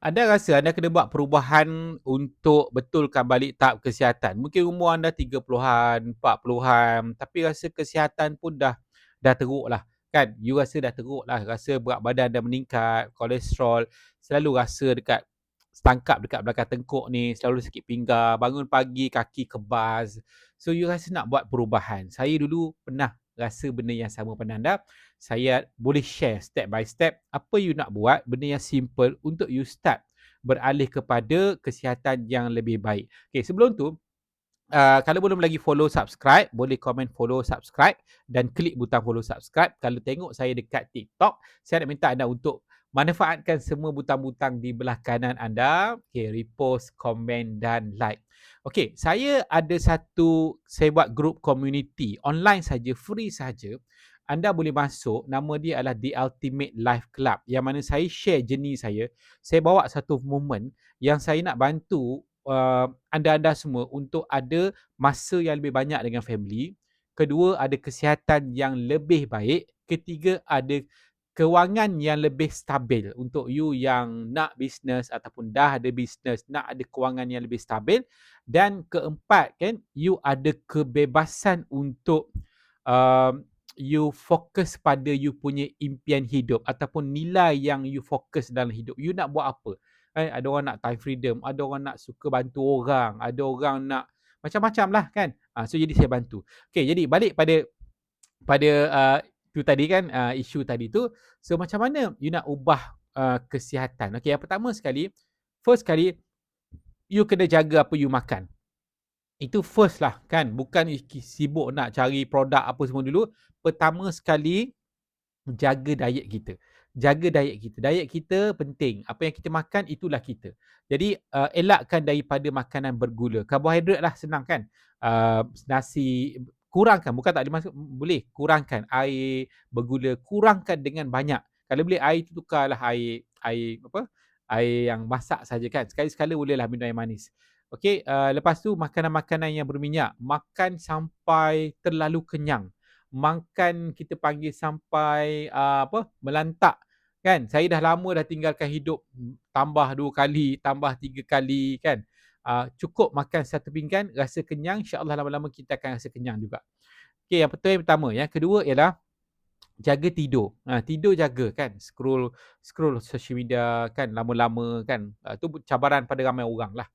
Anda rasa anda kena buat perubahan untuk betulkan balik tahap kesihatan. Mungkin umur anda 30-an, 40-an tapi rasa kesihatan pun dah dah teruk lah. Kan? You rasa dah teruk lah. Rasa berat badan dah meningkat, kolesterol, selalu rasa dekat setangkap dekat belakang tengkuk ni, selalu sakit pinggang, bangun pagi kaki kebas. So you rasa nak buat perubahan. Saya dulu pernah rasa benda yang sama pada anda saya boleh share step by step apa you nak buat benda yang simple untuk you start beralih kepada kesihatan yang lebih baik. Okay, sebelum tu, uh, kalau belum lagi follow, subscribe, boleh komen follow, subscribe dan klik butang follow, subscribe. Kalau tengok saya dekat TikTok, saya nak minta anda untuk manfaatkan semua butang-butang di belah kanan anda. Okay, repost, komen dan like. Okay, saya ada satu, saya buat group community. Online saja, free saja. Anda boleh masuk. Nama dia adalah The Ultimate Life Club yang mana saya share jenis saya. Saya bawa satu moment yang saya nak bantu uh, anda-anda semua untuk ada masa yang lebih banyak dengan family. Kedua ada kesihatan yang lebih baik. Ketiga ada kewangan yang lebih stabil untuk you yang nak bisnes ataupun dah ada bisnes nak ada kewangan yang lebih stabil dan keempat kan you ada kebebasan untuk uh, you fokus pada you punya impian hidup ataupun nilai yang you fokus dalam hidup. You nak buat apa? Eh, ada orang nak time freedom, ada orang nak suka bantu orang, ada orang nak macam-macam lah kan. Uh, so jadi saya bantu. Okay, jadi balik pada pada uh, tu tadi kan, uh, isu tadi tu. So macam mana you nak ubah uh, kesihatan? Okay, yang pertama sekali, first sekali, you kena jaga apa you makan. Itu first lah kan. Bukan sibuk nak cari produk apa semua dulu pertama sekali jaga diet kita. Jaga diet kita. Diet kita penting. Apa yang kita makan itulah kita. Jadi uh, elakkan daripada makanan bergula. Karbohidrat lah senang kan. Uh, nasi kurangkan bukan tak dimasuk boleh kurangkan air bergula kurangkan dengan banyak. Kalau boleh air tu tukarlah air air apa? Air yang masak saja kan. Sekali-sekala bolehlah minum air manis. Okey, uh, lepas tu makanan-makanan yang berminyak, makan sampai terlalu kenyang makan kita panggil sampai uh, apa melantak kan saya dah lama dah tinggalkan hidup tambah dua kali tambah tiga kali kan uh, cukup makan satu pinggan rasa kenyang insyaallah lama-lama kita akan rasa kenyang juga okey yang pertama yang pertama yang kedua ialah jaga tidur ha, tidur jaga kan scroll scroll social media kan lama-lama kan uh, tu cabaran pada ramai orang lah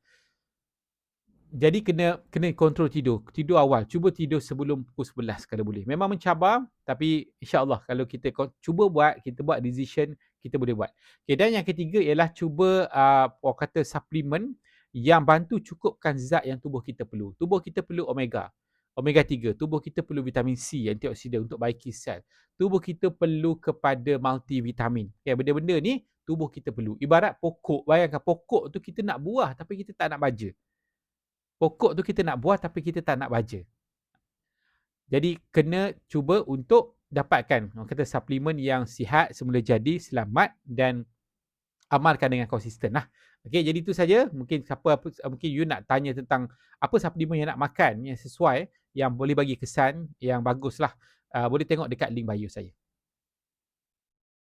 jadi kena kena kontrol tidur. Tidur awal. Cuba tidur sebelum pukul 11 kalau boleh. Memang mencabar tapi insya-Allah kalau kita cuba buat, kita buat decision, kita boleh buat. Okay, dan yang ketiga ialah cuba uh, orang kata suplemen yang bantu cukupkan zat yang tubuh kita perlu. Tubuh kita perlu omega. Omega 3. Tubuh kita perlu vitamin C, antioksidan untuk baiki sel. Tubuh kita perlu kepada multivitamin. Okay, benda-benda ni tubuh kita perlu. Ibarat pokok. Bayangkan pokok tu kita nak buah tapi kita tak nak baja. Pokok tu kita nak buah tapi kita tak nak baja. Jadi kena cuba untuk dapatkan orang kata suplemen yang sihat semula jadi, selamat dan amalkan dengan konsisten lah. Okay, jadi itu saja. Mungkin siapa apa, mungkin you nak tanya tentang apa suplemen yang nak makan yang sesuai, yang boleh bagi kesan yang bagus lah. Uh, boleh tengok dekat link bio saya.